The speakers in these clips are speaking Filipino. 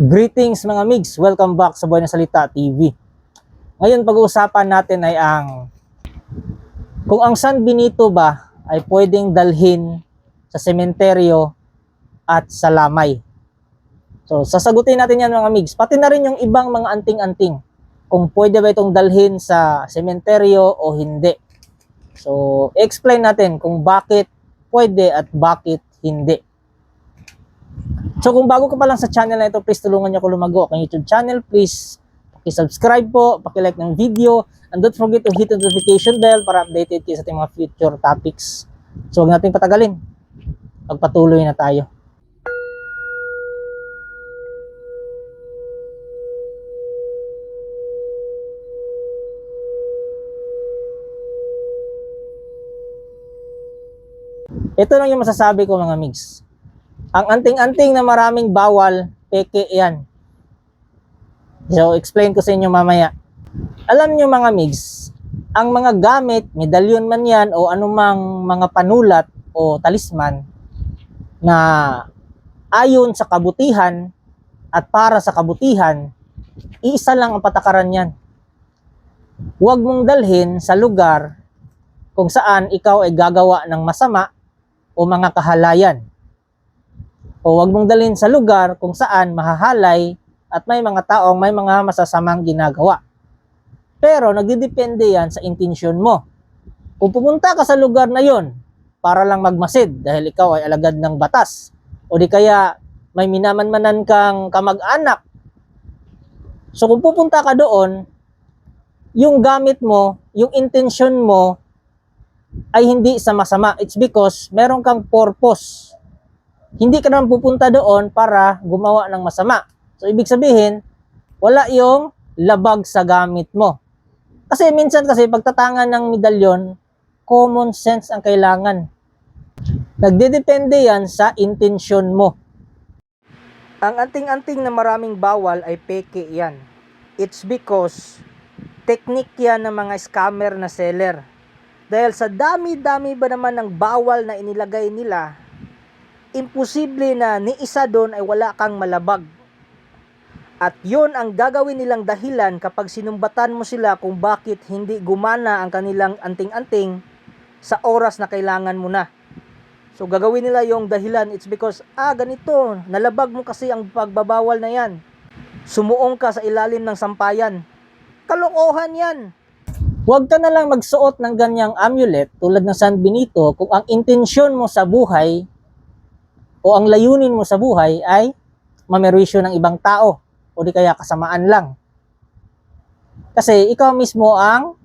Greetings mga migs! Welcome back sa Buhay na Salita TV. Ngayon pag-uusapan natin ay ang kung ang San Benito ba ay pwedeng dalhin sa sementeryo at sa lamay. So sasagutin natin yan mga migs. Pati na rin yung ibang mga anting-anting. Kung pwede ba itong dalhin sa sementeryo o hindi. So explain natin kung bakit pwede at bakit hindi. So kung bago ka pa lang sa channel na ito, please tulungan niyo ako lumago ang YouTube channel. Please paki-subscribe po, paki-like ng video, and don't forget to hit the notification bell para updated kayo sa ating mga future topics. So huwag nating patagalin. Magpatuloy na tayo. Ito lang yung masasabi ko mga migs. Ang anting-anting na maraming bawal, peke yan. So, explain ko sa inyo mamaya. Alam nyo mga migs, ang mga gamit, medalyon man yan o anumang mga panulat o talisman na ayon sa kabutihan at para sa kabutihan, iisa lang ang patakaran yan. Huwag mong dalhin sa lugar kung saan ikaw ay gagawa ng masama o mga kahalayan o wag mong dalhin sa lugar kung saan mahahalay at may mga taong may mga masasamang ginagawa. Pero nagdidepende yan sa intensyon mo. Kung pumunta ka sa lugar na yon para lang magmasid dahil ikaw ay alagad ng batas o di kaya may minamanmanan kang kamag-anak. So kung pupunta ka doon, yung gamit mo, yung intensyon mo ay hindi sa masama. It's because meron kang purpose hindi ka naman pupunta doon para gumawa ng masama. So, ibig sabihin, wala yung labag sa gamit mo. Kasi minsan kasi pagtatangan ng medalyon, common sense ang kailangan. Nagdedepende yan sa intensyon mo. Ang anting-anting na maraming bawal ay peke yan. It's because technique yan ng mga scammer na seller. Dahil sa dami-dami ba naman ng bawal na inilagay nila, imposible na ni isa doon ay wala kang malabag. At yon ang gagawin nilang dahilan kapag sinumbatan mo sila kung bakit hindi gumana ang kanilang anting-anting sa oras na kailangan mo na. So gagawin nila yung dahilan, it's because, ah ganito, nalabag mo kasi ang pagbabawal na yan. Sumuong ka sa ilalim ng sampayan. Kalokohan yan. Huwag ka na lang magsuot ng ganyang amulet tulad ng San Benito kung ang intensyon mo sa buhay o ang layunin mo sa buhay ay mamerwisyo ng ibang tao o di kaya kasamaan lang. Kasi ikaw mismo ang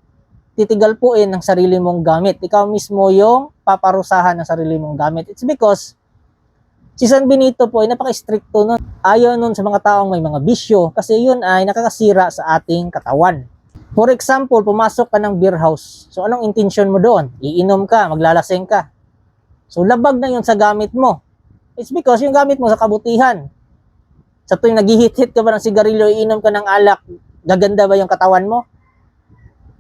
titigalpuin ng sarili mong gamit. Ikaw mismo yung paparusahan ng sarili mong gamit. It's because si San Benito po ay napaka-stricto nun. Ayaw nun sa mga taong may mga bisyo kasi yun ay nakakasira sa ating katawan. For example, pumasok ka ng beer house. So anong intention mo doon? Iinom ka, maglalasing ka. So labag na yun sa gamit mo. It's because yung gamit mo sa kabutihan. Sa tuwing naghihit-hit ka ba ng sigarilyo, iinom ka ng alak, gaganda ba yung katawan mo?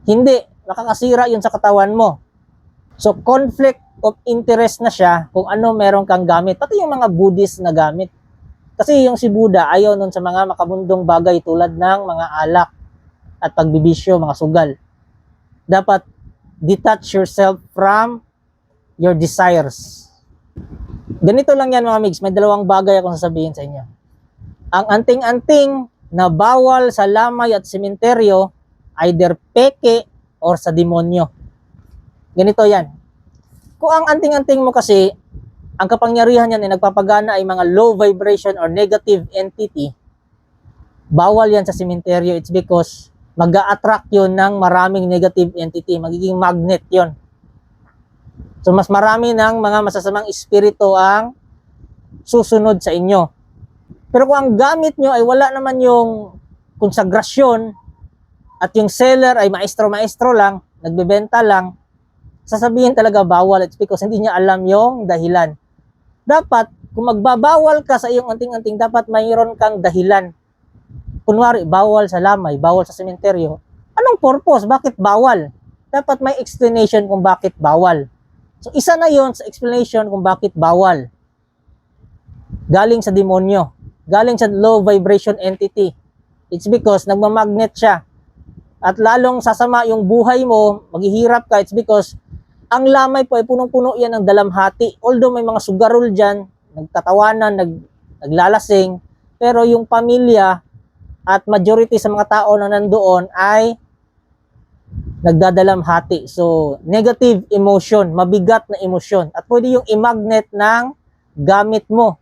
Hindi. Nakakasira yun sa katawan mo. So, conflict of interest na siya kung ano meron kang gamit. Pati yung mga Buddhist na gamit. Kasi yung si Buddha, ayaw nun sa mga makabundong bagay tulad ng mga alak at pagbibisyo, mga sugal. Dapat detach yourself from your desires ganito lang yan mga migs, may dalawang bagay akong sasabihin sa inyo. Ang anting-anting na bawal sa lamay at sementeryo, either peke or sa demonyo. Ganito yan. Kung ang anting-anting mo kasi, ang kapangyarihan yan ay nagpapagana ay mga low vibration or negative entity, bawal yan sa sementeryo. It's because mag attract yun ng maraming negative entity. Magiging magnet yon So mas marami ng mga masasamang espiritu ang susunod sa inyo. Pero kung ang gamit nyo ay wala naman yung konsagrasyon at yung seller ay maestro-maestro lang, nagbebenta lang, sasabihin talaga bawal. It's because hindi niya alam yung dahilan. Dapat, kung magbabawal ka sa iyong anting-anting, dapat mayroon kang dahilan. Kunwari, bawal sa lamay, bawal sa sementeryo. Anong purpose? Bakit bawal? Dapat may explanation kung bakit bawal. So isa na yon sa explanation kung bakit bawal. Galing sa demonyo. galing sa low vibration entity. It's because nagmamagnet siya. At lalong sasama yung buhay mo, maghihirap ka, it's because ang lamay po ay punong-puno yan ng dalamhati. Although may mga sugarol dyan, nagtatawanan, nag, naglalasing, pero yung pamilya at majority sa mga tao na nandoon ay nagdadalamhati. So, negative emotion, mabigat na emosyon. At pwede yung i-magnet ng gamit mo.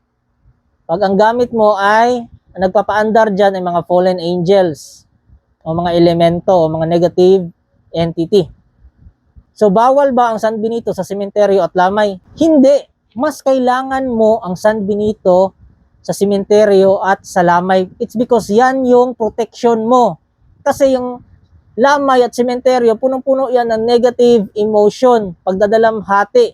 Pag ang gamit mo ay nagpapaandar dyan ay mga fallen angels o mga elemento o mga negative entity. So, bawal ba ang San Benito sa sementeryo at lamay? Hindi. Mas kailangan mo ang San Benito sa sementeryo at sa lamay. It's because yan yung protection mo. Kasi yung lamay at sementeryo, punong-puno yan ng negative emotion, pagdadalamhati.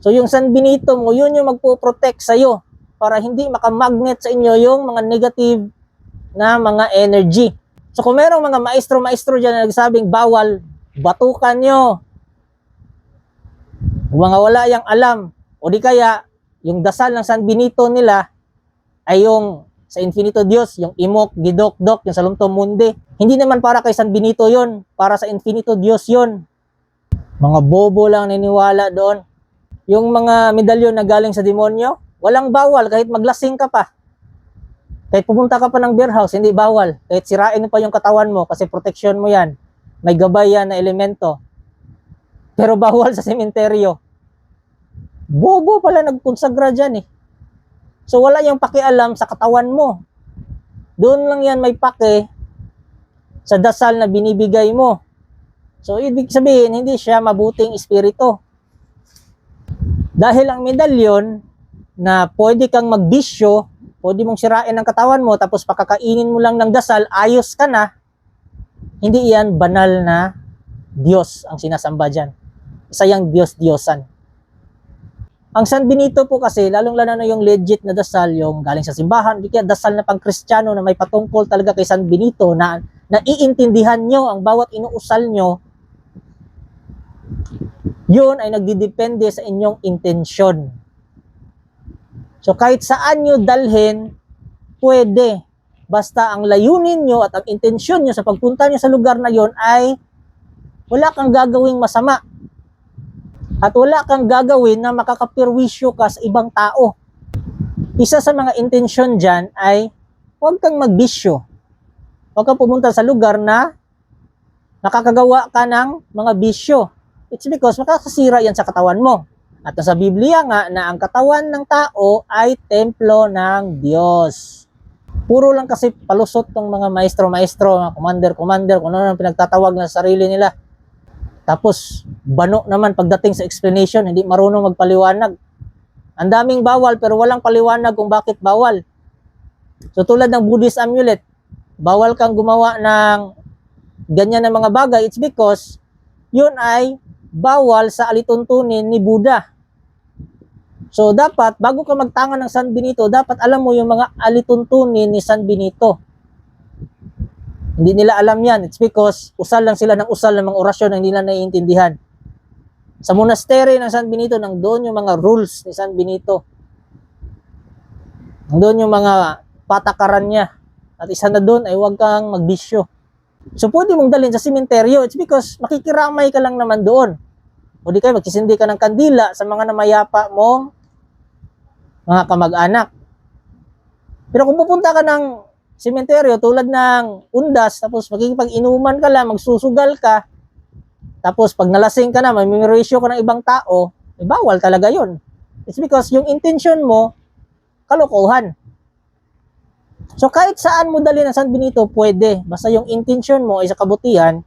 So yung San Benito mo, yun yung magpo-protect sa'yo para hindi makamagnet sa inyo yung mga negative na mga energy. So kung merong mga maestro-maestro dyan na nagsabing bawal, batukan nyo. Mga wala yung alam. O di kaya, yung dasal ng San Benito nila ay yung sa Infinito Dios, yung imok, gidok-dok, yung salumto mundi. Hindi naman para kay San Benito yon, para sa Infinito Dios yon. Mga bobo lang niniwala doon. Yung mga medalyon na galing sa demonyo, walang bawal kahit maglasing ka pa. Kahit pumunta ka pa ng beer house, hindi bawal. Kahit sirain pa yung katawan mo kasi protection mo yan. May gabay yan na elemento. Pero bawal sa sementeryo. Bobo pala nagkonsagra dyan eh. So wala yung pakialam sa katawan mo. Doon lang yan may pake sa dasal na binibigay mo. So ibig sabihin, hindi siya mabuting espiritu. Dahil ang medalyon na pwede kang magbisyo, pwede mong sirain ang katawan mo, tapos pakakainin mo lang ng dasal, ayos ka na, hindi yan banal na Diyos ang sinasamba dyan. Isa yung Diyos-Diyosan. Ang San Benito po kasi, lalong-lalo na yung legit na dasal, yung galing sa simbahan, di kaya dasal na pang kristyano na may patungkol talaga kay San Benito na naiintindihan nyo ang bawat inuusal nyo, yun ay nagdidepende sa inyong intensyon. So kahit saan nyo dalhin, pwede. Basta ang layunin nyo at ang intensyon nyo sa pagpunta nyo sa lugar na yon ay wala kang gagawing masama. At wala kang gagawin na makakapirwisyo ka sa ibang tao. Isa sa mga intensyon dyan ay huwag kang magbisyo. Huwag kang pumunta sa lugar na nakakagawa ka ng mga bisyo. It's because makakasira yan sa katawan mo. At sa Biblia nga na ang katawan ng tao ay templo ng Diyos. Puro lang kasi palusot tong mga maestro-maestro, mga commander-commander, kung ano ang pinagtatawag na sa sarili nila. Tapos, bano naman pagdating sa explanation, hindi marunong magpaliwanag. Ang daming bawal pero walang paliwanag kung bakit bawal. So tulad ng Buddhist amulet, bawal kang gumawa ng ganyan na mga bagay, it's because yun ay bawal sa alituntunin ni Buddha. So dapat bago ka magtanga ng San Benito, dapat alam mo yung mga alituntunin ni San Benito. Hindi nila alam yan. It's because usal lang sila ng usal ng mga orasyon na hindi nila naiintindihan. Sa monastery ng San Benito, nang doon yung mga rules ni San Benito. Nang doon yung mga patakaran niya. At isa na doon ay huwag kang magbisyo. So pwede mong dalhin sa sementeryo. It's because makikiramay ka lang naman doon. O di kaya magsisindi ka ng kandila sa mga namayapa mong mga kamag-anak. Pero kung pupunta ka ng sementeryo tulad ng undas, tapos makikipag-inuman ka lang, magsusugal ka, tapos pag nalasing ka na, may ratio ka ng ibang tao, eh, bawal talaga yon. It's because yung intention mo, kalokohan. So kahit saan mo dalhin ang San Benito, pwede. Basta yung intention mo ay sa kabutihan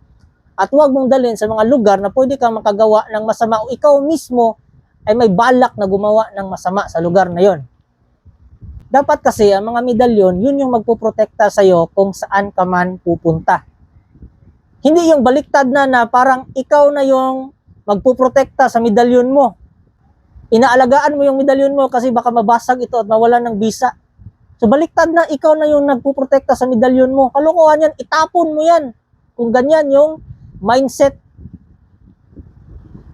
at huwag mong dalhin sa mga lugar na pwede kang makagawa ng masama o ikaw mismo ay may balak na gumawa ng masama sa lugar na yon. Dapat kasi ang mga medalyon, yun yung magpuprotekta sa'yo kung saan ka man pupunta. Hindi yung baliktad na na parang ikaw na yung magpuprotekta sa medalyon mo. Inaalagaan mo yung medalyon mo kasi baka mabasag ito at mawalan ng bisa. So baliktad na ikaw na yung nagpuprotekta sa medalyon mo. Kalokohan yan, itapon mo yan. Kung ganyan yung mindset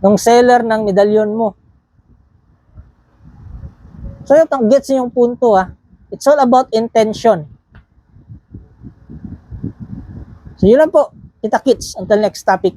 ng seller ng medalyon mo. So yung gets yung punto ah. It's all about intention. So yun lang po. Kita kits. Until next topic.